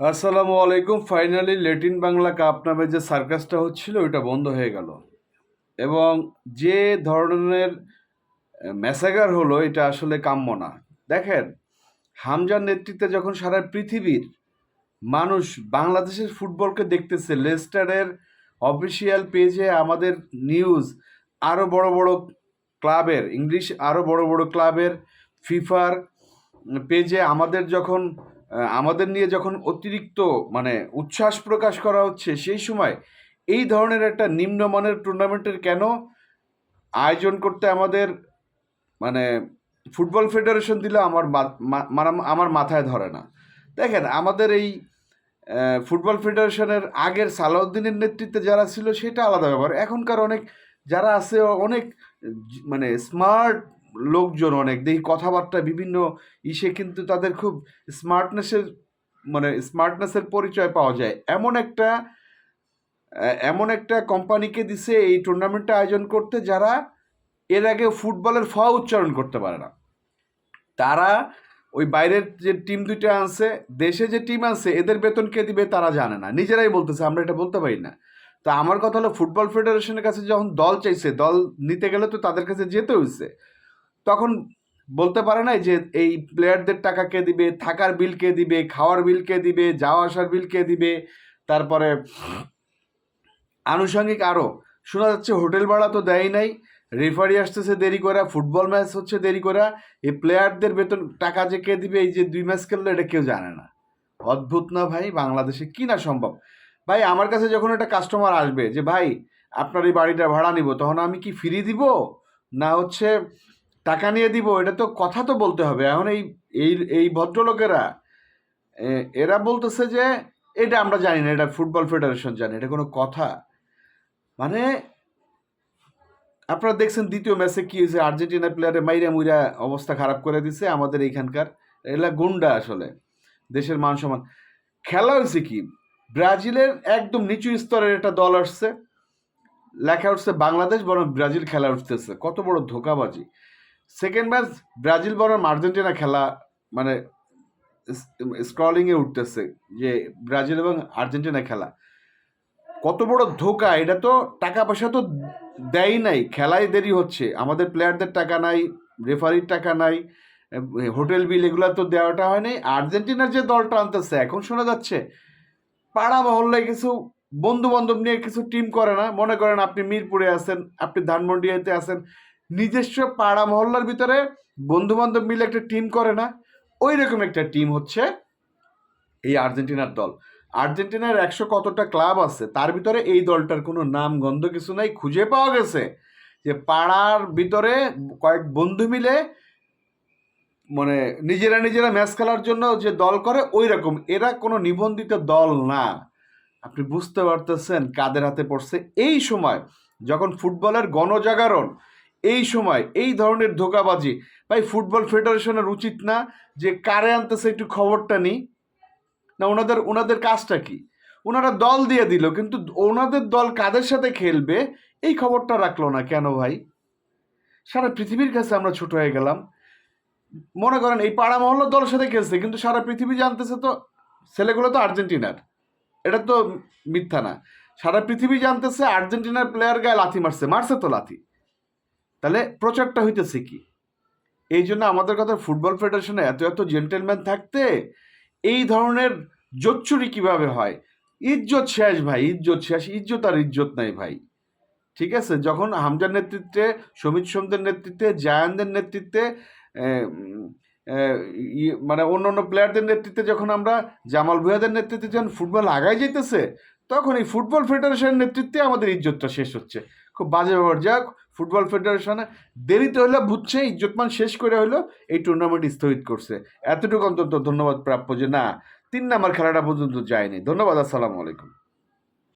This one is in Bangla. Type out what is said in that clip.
আসসালামু আলাইকুম। ফাইনালি লেটিন বাংলা কাপ নামে যে সার্কাসটা হচ্ছিল, ওইটা বন্ধ হয়ে গেল। এবং যে ধরনের ম্যাসাগার হলো, এটা আসলে কাম্য না। দেখেন, হামজার নেতৃত্বে যখন সারা পৃথিবীর মানুষ বাংলাদেশের ফুটবলকে দেখতেছে, লেস্টারের অফিসিয়াল পেজে আমাদের নিউজ আরও বড় বড় ক্লাবের ইংলিশ আরও বড় বড় ক্লাবের ফিফার পেজে আমাদের যখন আমাদের নিয়ে যখন অতিরিক্ত মানে উচ্ছ্বাস প্রকাশ করা হচ্ছে, সেই সময় এই ধরনের একটা নিম্নমানের টুর্নামেন্টের কেন আয়োজন করতে আমাদের মানে ফুটবল ফেডারেশন দিলে আমার মানে আমার মাথায় ধরে না। দেখেন, আমাদের এই ফুটবল ফেডারেশনের আগের সালাউদ্দিনের নেতৃত্বে যারা ছিল, সেটা আলাদা ব্যাপার। এখনকার অনেক যারা আছে, অনেক মানে স্মার্ট লোকজন অনেক। দেখি কথাবার্তা বিভিন্ন ইসে কিন্তু তাদের খুব স্মার্টনেসের মানে স্মার্টনেসের পরিচয় পাওয়া যায়। এমন একটা এমন একটা কোম্পানিকে দিছে এই টুর্নামেন্টটা আয়োজন করতে যারা এর আগে ফুটবলের ফ উচ্চারণ করতে পারে না। তারা ওই বাইরের যে টিম দুইটা আনছে, দেশে যে টিম আছে এদের বেতন কে দিবে তারা জানে না। নিজেরাই বলতেছে, আমরা এটা বলতে পারি না। তো আমার কথা হলো ফুটবল ফেডারেশনের কাছে যখন দল চাইছে, দল নিতে গেলে তো তাদের কাছে যেতে হয়েছে তখন বলতে পারে না যে এই প্লেয়ারদের টাকা কে দিবে, থাকার বিল কে দিবে, খাওয়ার বিল কে দিবে, যাওয়া আসার বিল কে দিবে, তারপরে আনুষঙ্গিক আরও শোনা যাচ্ছে হোটেল ভাড়া তো দেয় নাই রেফারি আসতেছে দেরি করা ফুটবল ম্যাচ হচ্ছে দেরি করা এই প্লেয়ারদের বেতন, টাকা যে কে দিবে, এই যে দুই ম্যাচ খেললো, এটা কেউ জানে না। অদ্ভুত না ভাই, বাংলাদেশে কি না সম্ভব? ভাই, আমার কাছে যখন একটা কাস্টমার আসবে যে, ভাই, আপনার এই বাড়িটা ভাড়া নিব, তখন আমি কি ফ্রি দিব? না হচ্ছে টাকা নিয়ে দিব, এটা তো কথা তো বলতে হবে। এখন এই এই এই ভদ্রলোকেরা এরা বলতেছে যে, এটা আমরা জানি না, এটা ফুটবল ফেডারেশন জানে, এটা কোনো কথা। মানে আপনারা দেখছেন দ্বিতীয় ম্যাচে কি হয়েছে আর্জেন্টিনা প্লেয়ারে মাইরা মুইরা অবস্থা খারাপ করে দিছে আমাদের এইখানকার। এলা গুন্ডা আসলে, দেশের মান সম্মান খেলা হয়েছে কি, ব্রাজিলের একদম নিচু স্তরের একটা দল আসছে, লেখা উঠছে বাংলাদেশ, বরং ব্রাজিল খেলা উঠতেছে। কত বড় ধোকাবাজি। সেকেন্ড ম্যাচ ব্রাজিল বরং আর্জেন্টিনা খেলা মানে স্ক্রলিংয়ে উঠতেছে যে ব্রাজিল এবং আর্জেন্টিনা খেলা। কত বড় ধোকা, এটা তো টাকা পয়সা তো দেয় নাই খেলায় দেরি হচ্ছে। আমাদের প্লেয়ারদের টাকা নাই রেফারির টাকা নাই হোটেল বিল এগুলো তো দেওয়াটা হয়নি আর্জেন্টিনার যে দলটা আনতেছে, এখন শোনা যাচ্ছে, পাড়া মহল্লায় কিছু বন্ধু বান্ধব নিয়ে কিছু টিম করে না। মনে করেন আপনি মিরপুরে আছেন, আপনি ধানমন্ডিয়াতে আছেন নিজস্ব পাড়া মহল্লার ভিতরে বন্ধু বান্ধব মিলে একটা টিম করে না। ওই রকম একটা টিম হচ্ছে এই আর্জেন্টিনার দল। আর্জেন্টিনার একশো কতটা ক্লাব আছে, তার ভিতরে এই দলটার কোনো নাম গন্ধ কিছু নাই, খুঁজে পাওয়া গেছে যে পাড়ার ভিতরে কয়েক বন্ধু মিলে মানে নিজেরা নিজেরা ম্যাচ খেলার জন্য যে দল করে ওই রকম এরা কোনো নিবন্ধিত দল না। আপনি বুঝতে পারতেছেন কাদের হাতে পড়ছে। এই সময় যখন ফুটবলের গণজাগরণ এই সময় এই ধরনের ধোকাবাজি। ভাই, ফুটবল ফেডারেশনের উচিত না যে কারে আনতেছে একটু খবরটা নিই না, ওনাদের ওনাদের কাজটা কি? ওনারা দল দিয়ে দিল, কিন্তু ওনাদের দল কাদের সাথে খেলবে, এই খবরটা রাখল না কেন ভাই? সারা পৃথিবীর কাছে আমরা ছোট হয়ে গেলাম। মনে করেন এই পাড়া মহল্লার দলের সাথে খেলছে, কিন্তু সারা পৃথিবী জানতেছে তো ছেলেগুলো তো আর্জেন্টিনার। এটা তো মিথ্যা না। সারা পৃথিবী জানতেছে আর্জেন্টিনার প্লেয়ার গায়ে লাথি মারছে মারছে তো লাথি। তাহলে প্রচারটা হইতেছে কি? এই জন্য আমাদের কথা ফুটবল ফেডারেশনে এত এত জেন্টেলম্যান থাকতে এই ধরনের জোচ্চুরি কীভাবে হয়? ইজ্জত শেষ ভাই, ইজ্জত শেষ, ইজ্জত আর ইজ্জত নাই ভাই। ঠিক আছে? যখন হামজার নেতৃত্বে, সমিত সোমদের নেতৃত্বে, জায়ানদের নেতৃত্বে মানে অন্য অন্য প্লেয়ারদের নেতৃত্বে যখন আমরা, জামাল ভুয়াদের নেতৃত্বে যখন ফুটবল আগায় যেতেছে তখন এই ফুটবল ফেডারেশনের নেতৃত্বে আমাদের ইজ্জতটা শেষ হচ্ছে। খুব বাজে ব্যাপার। যাক ফুটবল ফেডারেশনে দেরিতে হলে বুঝছে ইজ্জতমান শেষ করে হইল এই টুর্নামেন্ট স্থগিত করছে। এতটুকু অন্তত ধন্যবাদ প্রাপ্য যে না, তিন নাম্বার খেলাটা পর্যন্ত যায়নি। ধন্যবাদ, আসসালামু আলাইকুম।